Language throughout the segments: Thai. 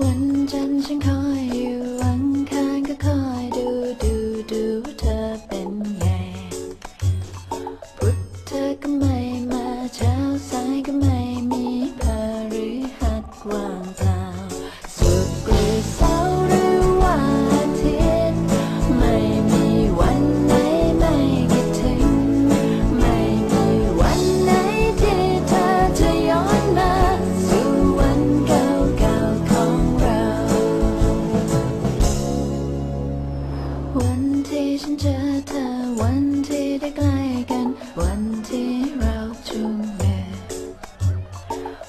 วันจันทร์ฉันคอยอยู่อันคารก็คอยดูดูดูว่าเธอเป็นไงพุธเธอก็ไม่ วันที่ฉันเจอเธอ วันที่ได้ใกล้กัน วันที่เราจูงมือ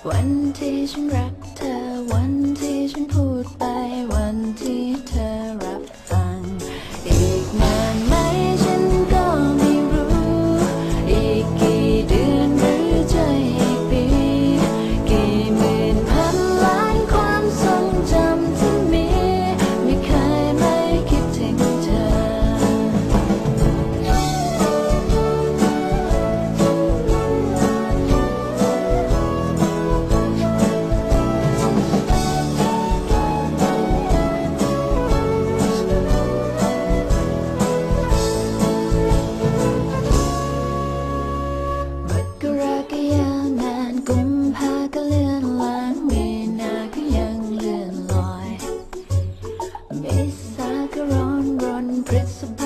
วันที่ฉันรักเธอ วันที่ฉันพูดไป วันที่เธอ principle.